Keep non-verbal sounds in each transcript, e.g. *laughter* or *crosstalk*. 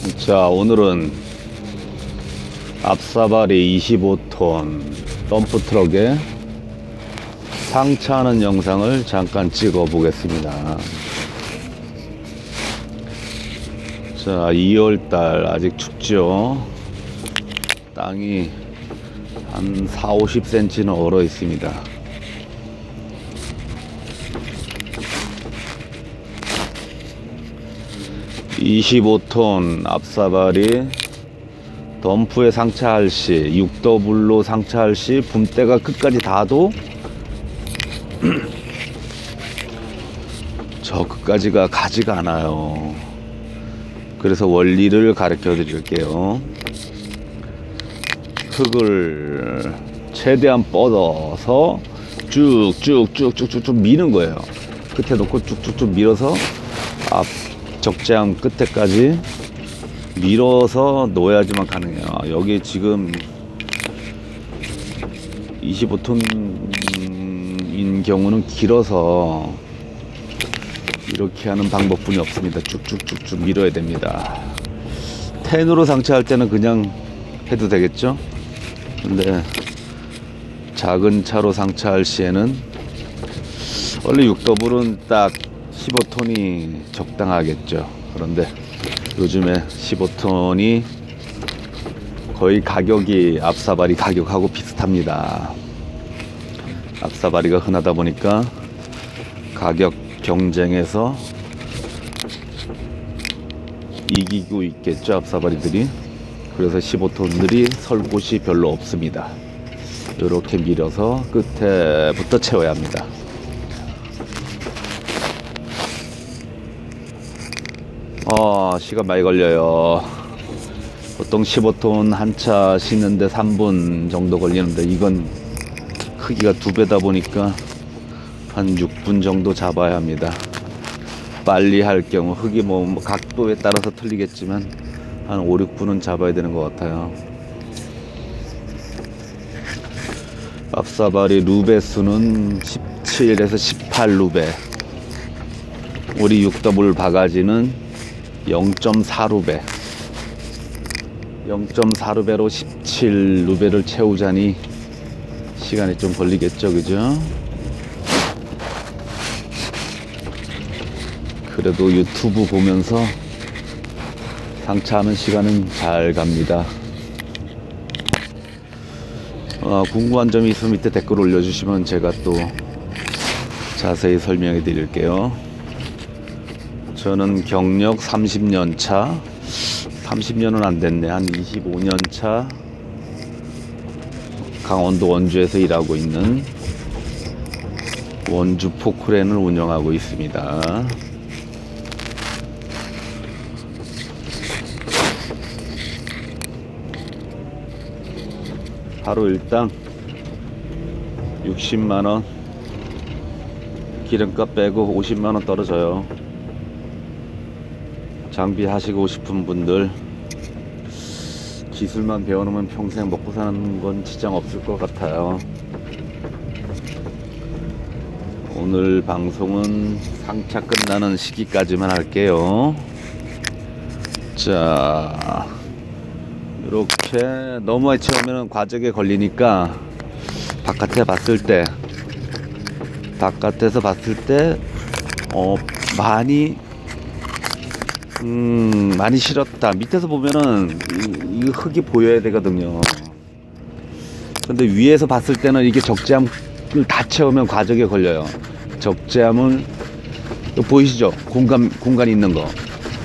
자, 오늘은 앞사발이 25톤 덤프 트럭에 상차하는 영상을 잠깐 찍어 보겠습니다. 자, 2월달 아직 춥죠. 땅이 한 4, 50cm는 얼어 있습니다. (25톤) 앞사발이 덤프에 상차할 시 6더블로 상차할 시 붐대가 끝까지 닿아도 *clears throat* 저 끝까지가 가지가 않아요. 그래서 원리를 가르쳐 드릴게요. 흙을 최대한 뻗어서 쭉쭉쭉쭉쭉쭉 미는 거예요. 끝에 놓고 쭉쭉쭉 밀어서 앞 적재함 끝에까지 밀어서 넣어야지만 가능해요. 여기 지금 25톤인 경우는 길어서 이렇게 하는 방법뿐이 없습니다. 쭉쭉쭉쭉 밀어야 됩니다. 10으로 상차할 때는 그냥 해도 되겠죠? 근데 작은 차로 상차할 시에는 원래 6더블은 딱 15톤이 적당하겠죠. 그런데 요즘에 15톤이 거의 가격이 앞사발이 가격하고 비슷합니다. 앞사발이가 흔하다 보니까 가격 경쟁에서 이기고 있겠죠, 앞사발이들이. 그래서 15톤들이 설 곳이 별로 없습니다. 이렇게 밀어서 끝에부터 채워야 합니다. 어, 시간 많이 걸려요. 보통 15톤 한 차 싣는데 3분 정도 걸리는데 이건 크기가 두 배다 보니까 한 6분 정도 잡아야 합니다. 빨리 할 경우 흙이 뭐 각도에 따라서 틀리겠지만 한 5, 6분은 잡아야 되는 것 같아요. 앞사발이 루베 수는 17에서 18 루베. 우리 6더블 바가지는 0.4루베 0.4루베로 17루베를 채우자니 시간이 좀 걸리겠죠 그죠? 그래도 유튜브 보면서 상차하는 시간은 잘 갑니다. 어, 궁금한 점이 있으면 밑에 댓글 올려주시면 제가 또 자세히 설명해 드릴게요 저는 경력 30년 차, 30년은 안 됐네. 한 25년 차 강원도 원주에서 일하고 있는 원주 포크렌을 운영하고 있습니다. 하루 일당 60만원 기름값 빼고 50만원 떨어져요. 장비 하시고 싶은 분들 기술만 배워놓으면 평생 먹고 사는 건 지장 없을 것 같아요. 오늘 방송은 상차 끝나는 시기까지만 할게요. 자, 이렇게 너무 많이 채우면 과적에 걸리니까 바깥에 봤을 때, 바깥에서 봤을 때, 어, 많이 음 많이 실었다. 밑에서 보면은 이, 이 흙이 보여야 되거든요. 근데 위에서 봤을 때는 이게 적재함을 다 채우면 과적에 걸려요. 적재함을 또 보이시죠? 공간 공간 있는 거.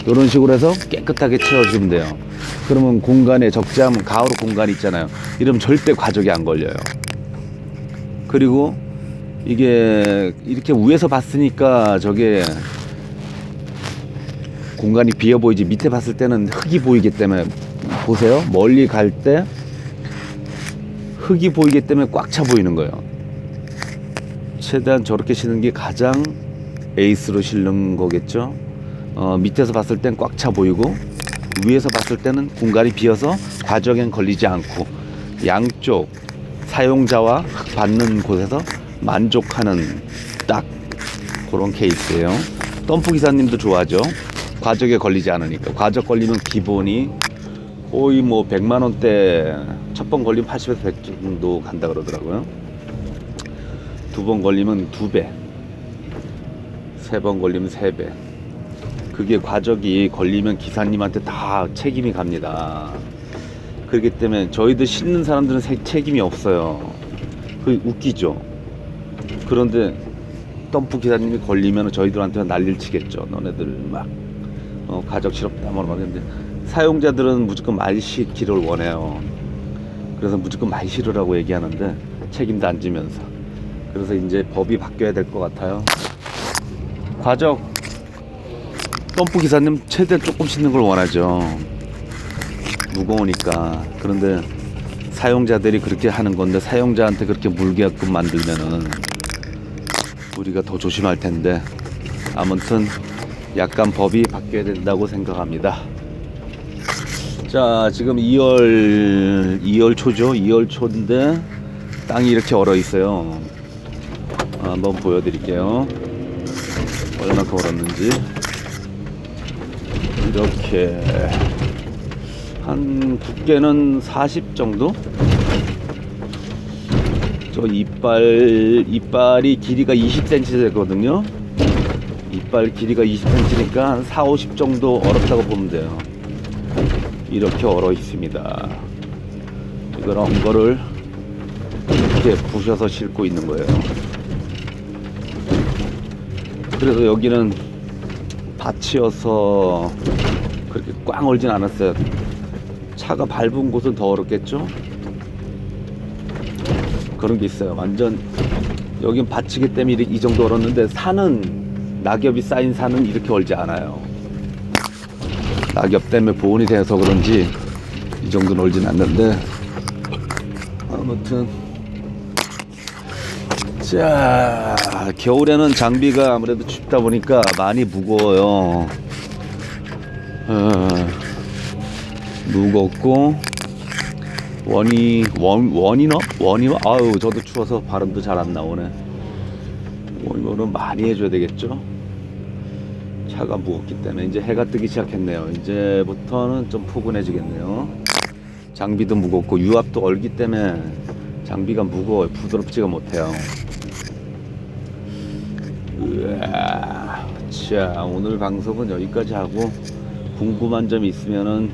이런 식으로 해서 깨끗하게 채워주면 돼요. 그러면 공간에 적재함 가로 공간 있잖아요. 이러면 절대 과적이 안 걸려요. 그리고 이게 이렇게 위에서 봤으니까 저게 공간이 비어 보이지. 밑에 봤을 때는 흙이 보이기 때문에. 보세요. 멀리 갈 때 흙이 보이기 때문에 꽉 차 보이는 거예요. 최대한 저렇게 실는 게 가장 에이스로 실는 거겠죠? 어, 밑에서 봤을 땐 꽉 차 보이고 위에서 봤을 때는 공간이 비어서 과정엔 걸리지 않고 양쪽 사용자와 흙 받는 곳에서 만족하는 딱 그런 케이스예요. 덤프 기사님도 좋아하죠 과적에 걸리지 않으니까 과적 걸리면 기본이 거의 뭐 100만 원대 첫 번 걸리면 80에서 100 정도 간다 그러더라고요. 두 번 걸리면 두 배, 세 번 걸리면 세 배. 그게 과적이 걸리면 기사님한테 다 책임이 갑니다. 그렇기 때문에 저희들 싣는 사람들은 세- 책임이 없어요. 그 웃기죠. 그런데 덤프 기사님이 걸리면 저희들한테는 난리를 치겠죠. 너네들 막 어, 실업다 뭐라 하는데 사용자들은 무조건 말 시키를 원해요. 그래서 무조건 말 실으라고 얘기하는데 책임도 안 지면서 그래서 이제 법이 바뀌어야 될 것 같아요. 과적 덤프 기사님 최대 조금 싣는 걸 원하죠. 무거우니까 그런데 사용자들이 그렇게 하는 건데 사용자한테 그렇게 물게끔 만들면은 우리가 더 조심할 텐데 아무튼 약간 법이 바뀌어야 된다고 생각합니다. 자 지금 2월 2월 초죠. 2월 초인데 땅이 이렇게 얼어 있어요. 아, 한번 보여드릴게요. 얼마큼 얼었는지 이렇게 한 두께는 40 정도? 저 이빨 이빨이 길이가 20cm 되거든요. 이빨 길이가 20cm니까 한 4, 50 정도 얼었다고 보면 돼요. 이렇게 얼어 있습니다. 이걸 엉거를 이렇게 부셔서 싣고 있는 거예요. 그래서 여기는 밭이어서 그렇게 꽝 얼진 않았어요. 차가 밟은 곳은 더 얼었겠죠? 그런 게 있어요. 완전 여긴 밭이기 때문에 이 정도 얼었는데 산은 낙엽이 쌓인 산은 이렇게 얼지 않아요. 낙엽 때문에 보온이 돼서 그런지 이 정도는 얼진 않는데 아무튼 자 겨울에는 장비가 아무래도 춥다 보니까 많이 무거워요. 어, 무겁고 원이 원 원이너 원이너 아유 저도 추워서 발음도 잘 안 나오네. 원이너는 많이 해줘야 되겠죠. 차가 무겁기 때문에 이제 해가 뜨기 시작했네요. 이제부터는 좀 포근해지겠네요. 장비도 무겁고 유압도 얼기 때문에 장비가 무거워요. 부드럽지가 못해요. 으아, 자 오늘 방송은 여기까지 하고 궁금한 점 있으면은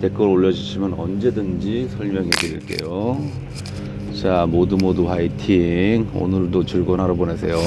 댓글 올려주시면 언제든지 설명해 드릴게요. 자 모두 모두 화이팅. 오늘도 즐거운 하루 보내세요.